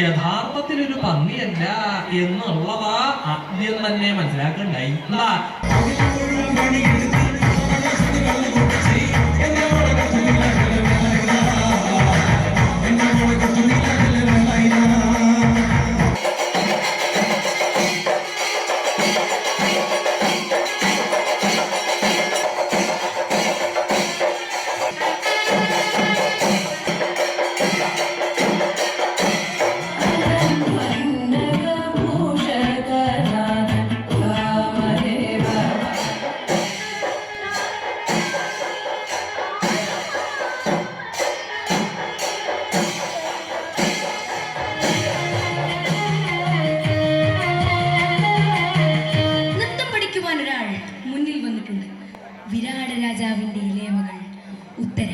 യഥാർത്ഥത്തിൽ ഒരു പന്നിയല്ല എന്നുള്ളതാ ആദ്യം തന്നെ മനസ്സിലാക്കണ്ടായി മുന്നിൽ വന്നിട്ടുണ്ട്. വിരാട രാജാവിന്റെ ഇളയമകൾ ഉത്തര.